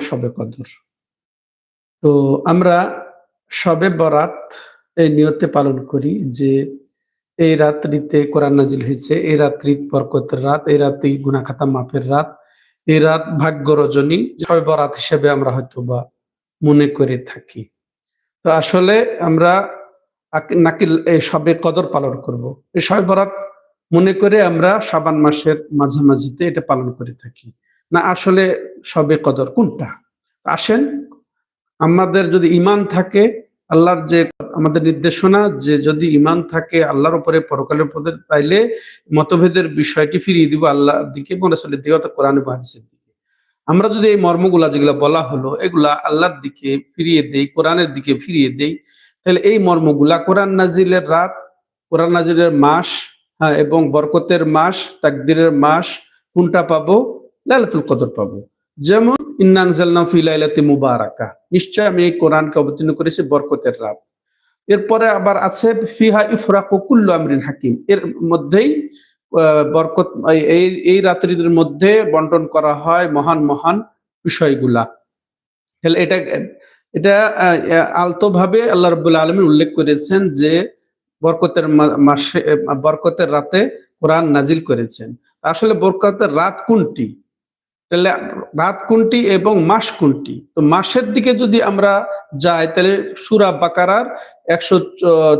সবে কদর। তো আমরা সবে বরাত এই নিয়তে পালন করি যে এই রাত্রিতে কোরআন নাজিল হয়েছে, এই রাত্রি বরকতের রাত, এই রাত্রি গুনাখাতা মাপের রাত, এই রাত ভাগ্য রজনী সবে বরাত হিসেবে আমরা হয়তো বা মনে করে থাকি। তো আসলে আমরা নাকি এই সবে কদর পালন করব। এই সবে বরাত মনে করে আমরা সাবান মাসের মাঝামাঝিতে এটা পালন করে থাকি। না আসলে সবে কদর, কোনটা? আসেন, আমাদের যদি ইমান থাকে, আল্লাহর যে আমাদের নির্দেশনা, যে যদি ইমান থাকে, আল্লাহর উপরে পরকালের উপরে, তাইলে মতভেদের বিষয়টি ফিরিয়ে দিব আল্লাহর দিকে মনে দিকে, অর্থাৎ কোরআন এবং হাদিসের দিকে। আমরা যদি এই মর্মগুলা যেগুলা বলা হলো, এগুলা আল্লাহর দিকে ফিরিয়ে দেই, কোরআনের দিকে ফিরিয়ে দেই তাহলে এই মর্মগুলা কোরআন নাজিলের রাত, কোরআন নাজিলের মাস হ্যাঁ এবং বরকতের মাস, তাকদিরের মাস, কোনটা পাবো? লাইলাতুল কদর পাবো। যেমন ইন্নাংজালনা ফি লাইলাতি মুবারাকা। নিশ্চয় আমি এই কোরআনকে অবতীর্ণ করেছি বরকতের রাত। এরপরে আবার আছে, ফিহা ইফরাকু কুল্লু আমরিন হাকিম। এর মধ্যেই বরকত, এই- এই রাত্রিদের মধ্যে বন্টন করা হয় মহান মহান বিষয়গুলা। তাহলে এটা এটা আলতো ভাবে আল্লাহ রবুল্লা আলমী উল্লেখ করেছেন যে, বরকতের মাসে, বরকতের রাতে কোরআন নাজিল করেছেন। আসলে বরকতের রাত কোনটি? তাহলে রাত কোনটি এবং মাস কোনটি? তো মাসের দিকে যদি আমরা যাই, তাহলে সুরা বাকারার একশো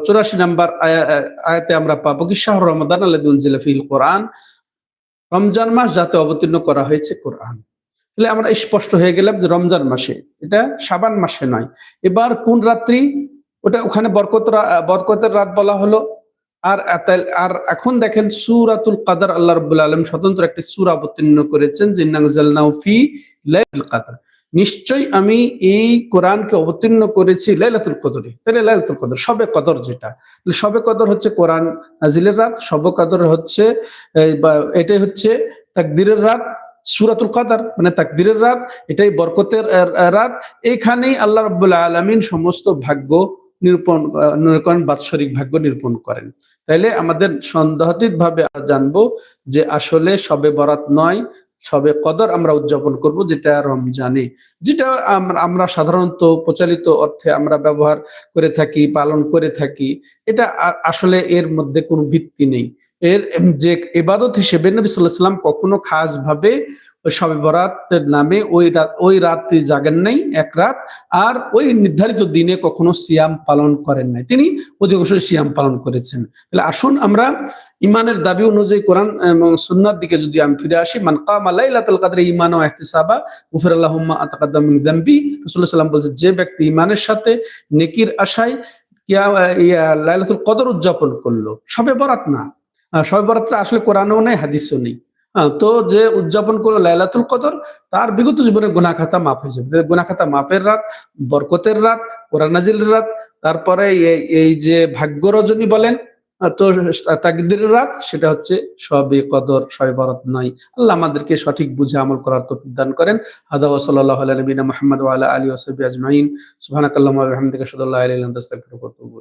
চুরাশি নাম্বার আয়া- আয়াতে আমরা পাবো কি শাহ রমাদান আল্লাহ ফিল কোরআন। রমজান মাস যাতে অবতীর্ণ করা হয়েছে কোরআন। তাহলে আমরা স্পষ্ট হয়ে গেলাম যে রমজান মাসে, এটা সাবান মাসে নয়। এবার কোন রাত্রি? ওটা ওখানে বরকত বরকতের রাত বলা হলো। আর আর এখন দেখেন সুরাতুল কাদার আল্লাহ রব্বুল আলম স্বতন্ত্র একটি সুরা অবতীর্ণ করেছেন, যে নাংজালনাউ ফি লাইলাতুল কাদর। নিশ্চয়ই আমি এই কোরআনকে অবতীর্ণ করেছি লাইলাতুল কদরে। তাহলে লাইলাতুল কদর, সবে কদর যেটা। সবে কদর হচ্ছে কোরআন নাজিলের রাত, সবে কদর হচ্ছে এটাই হচ্ছে তাকদিরের রাত, সুরাতুল কাদার। মানে তাকদিরের রাত, এটাই বরকতের রাত। এইখানেই আল্লাহ রব্বুল আলমিন সমস্ত ভাগ্য নিরূপণ নিরূপণ, বাৎসরিক ভাগ্য নিরূপণ করেন। তাইলে আমাদের সন্দেহাতীত ভাবে জানব যে আসলে সবে বরাত নয়, সবে কদর আমরা উদযাপন করব যেটা রমজানে। যেটা আমরা আমরা সাধারণত প্রচলিত অর্থে আমরা ব্যবহার করে থাকি, পালন করে থাকি, এটা আসলে এর মধ্যে কোনো ভিত্তি নেই। এর যে এবাদত হিসেবে নবী সাল্লাহ সাল্লাম কখনো খাস ভাবে সবে বরাতের নামে ওই রাত, ওই রাত্রি জাগেন নাই, এক রাত। আর ওই নির্ধারিত দিনে কখনো সিয়াম পালন করেন নাই। তিনি অধিকাংশ সিয়াম পালন করেছেন। তাহলে আসুন আমরা ইমানের দাবি অনুযায়ী কোরআন এবং সুন্নার দিকে যদি আমি ফিরে আসি, মান কামা লাইলাতুল কদরে ঈমান ও ইহতিসাবা গুফিরাল্লাহুম্মা আতাকাদ্দাম মিন সাল্লাম বলছে, যে ব্যক্তি ইমানের সাথে নেকির আশায় কিয়া লাইলাতুল কদর উদযাপন করল সবে বরাত না। সবে বরাতটা আসলে কোরআনেও নেই, হাদিসও নেই। তো যে উদযাপন করল লাইলাতুল কদর, তার বিগত জীবনে গুনাহ খাতা মাফ হয়ে যাবে। গুনাহ খাতা মাফের রাত, বরকতের রাত, কোরআন নাজিলের রাত, তারপরে এই- যে ভাগ্য রজনী বলেন তো তাকদিরের রাত, সেটা হচ্ছে সবে কদর, সবে বরাত নয়। আল্লাহ আমাদেরকে সঠিক বুঝে আমল করার তৌফিক দান করেন। হাদা ওয়া সাল্লাল্লাহু আলা নবিনা মুহাম্মদ ওয়া আজমাইন। সুবহানাকাল্লাহুম্মা ওয়া বিহামদিকা আশহাদু